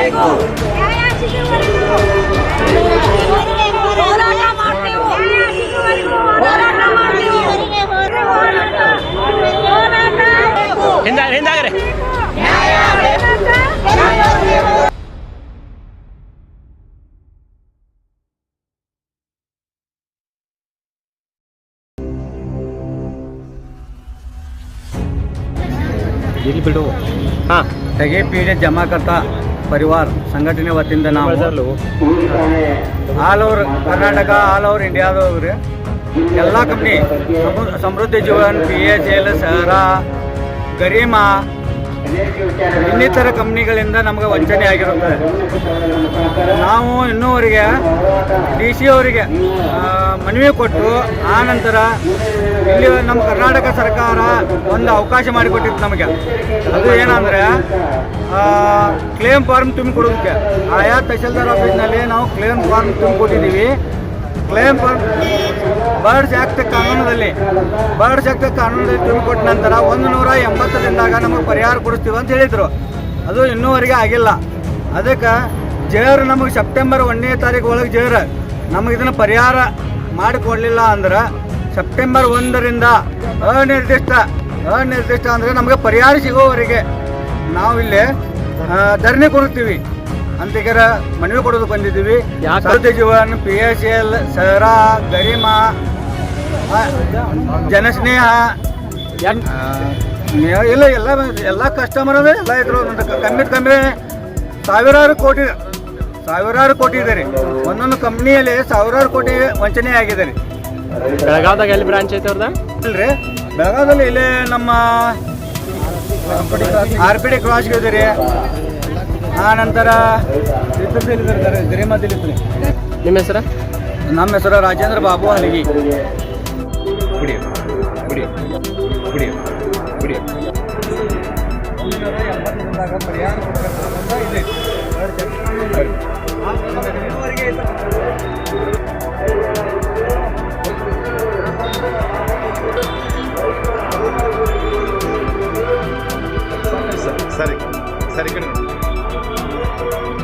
ನ್ಯಾಯ ಸಿಗುವವರೆಗೂ ಹೋರಾಟ ಮಾಡ್ತೇವೆ ನ್ಯಾಯ ಸಿಗುವವರೆಗೂ ಹೋರಾಟ ಮಾಡ್ತೇವೆ ಹೋರಾಟ ಹೋರಾಟ ಹಿಂದ ಹಿಂದಾಗ್ರಿ ನ್ಯಾಯ ಬೇಕು ಇಲ್ಲಿ ಬಿಡು ಹಾಂ ತೆಗೆ ಪೀಡೆ ಜಮಾ ಕರ್ತಾ ಪರಿವಾರ್ ಸಂಘಟನೆ ವತಿಯಿಂದ ನಾವು all over Karnataka, all over ಇಂಡಿಯಾದವ್ರಿ. ಎಲ್ಲ company Samruddhi Jeevan P H L Sahara Garima ಇನ್ನಿತರ ಕಂಪ್ನಿಗಳಿಂದ ನಮಗೆ ವಂಚನೆ ಆಗಿರುತ್ತೆ. ನಾವು ಇನ್ನೂವರೆಗೆ ಡಿ ಸಿ ಅವರಿಗೆ ಮನವಿ ಕೊಟ್ಟು ಆ ನಂತರ ಇಲ್ಲಿ ನಮ್ಮ ಕರ್ನಾಟಕ ಸರ್ಕಾರ ಒಂದು ಅವಕಾಶ ಮಾಡಿಕೊಟ್ಟಿತ್ತು ನಮಗೆ. ಅದು ಏನಂದರೆ ಕ್ಲೇಮ್ ಫಾರ್ಮ್ ತುಂಬಿ ಕೊಡೋದಕ್ಕೆ ಆಯಾ ತಹಶೀಲ್ದಾರ್ ಆಫೀಸ್ನಲ್ಲಿ ನಾವು ಕ್ಲೇಮ್ ಫಾರ್ಮ್ ತುಂಬಿ ಕೊಟ್ಟಿದ್ದೀವಿ ಕ್ಲೇಮ್ ಬರ್ಡ್ಸ್ ಆಕ್ಟ್ ಕಾನೂನಲ್ಲಿ ಬರ್ಡ್ಸ್ ಆ್ಯಕ್ಟ್ ಕಾನೂನಲ್ಲಿ ತುಂಬಿಕೊಟ್ಟ ನಂತರ ಒಂದು ನೂರ ಎಂಬತ್ತು ದಿನದಾಗ ನಮಗೆ ಪರಿಹಾರ ಕೊಡಿಸ್ತೀವಿ ಅಂತ ಹೇಳಿದರು. ಅದು ಇನ್ನೂವರೆಗೆ ಆಗಿಲ್ಲ. ಅದಕ್ಕೆ ಜೇರ್ ನಮಗೆ ಸೆಪ್ಟೆಂಬರ್ ಒಂದನೇ ತಾರೀಕು ಒಳಗೆ ಜೇರ್. ನಮಗೆ ಇದನ್ನು ಪರಿಹಾರ ಮಾಡಿಕೊಡ್ಲಿಲ್ಲ ಅಂದ್ರೆ ಸೆಪ್ಟೆಂಬರ್ ಒಂದರಿಂದ ಅನಿರ್ದಿಷ್ಟ ಅನಿರ್ದಿಷ್ಟ ಅಂದರೆ ನಮಗೆ ಪರಿಹಾರ ಸಿಗೋವರೆಗೆ. ನಾವಿಲ್ಲಿ ಧರಣಿ ಕೊಡ್ತೀವಿ ಅಂತಿಗರ ಮನವಿ ಕೊಡೋದು ಬಂದಿದ್ದೀವಿ. ಜೀವನ್ ಪಿ ಎಸ್ ಎಲ್ ಸರಾ ಗರಿಮಾ ಜನಸ್ನೇಹ ಇಲ್ಲ ಎಲ್ಲ ಎಲ್ಲ ಕಸ್ಟಮರ್ ಎಲ್ಲ ಇದ್ರು ಕಮ್ಮಿ ಕಮ್ಮಿ ಸಾವಿರಾರು ಕೋಟಿ ಸಾವಿರಾರು ಕೋಟಿ ಇದೆ ರೀ. ಒಂದೊಂದು ಕಂಪ್ನಿಯಲ್ಲಿ ಸಾವಿರಾರು ಕೋಟಿ ವಂಚನೆ ಆಗಿದೆ ರೀ. ಬೆಳಗಾವ್ದಾಗ ಎಲ್ಲಿ ಬ್ರಾಂಚ್ ಐತೆ ಅವ್ರದ? ಇಲ್ರಿ ಬೆಳಗಾವದಲ್ಲಿ ಇಲ್ಲೇ ನಮ್ಮ ಆರ್ ಪಿ ಡಿ ಕ್ರಾಸ್ಗೆ ಇದೆ ರೀ ಆ ನಂತರ ಗರಿಮಾದಲ್ಲಿ ನಿಮ್ಮ ಹೆಸರು? ನಮ್ಮ ಹೆಸರು ರಾಜೇಂದ್ರ ಬಾಬು ಅಲ್ಲಿಗೆ ಕುಡಿ ಕುಡಿ ಕುಡಿ ಕುಡಿ. ಸರಿ ಸರಿ ಕಡೆ Thank you.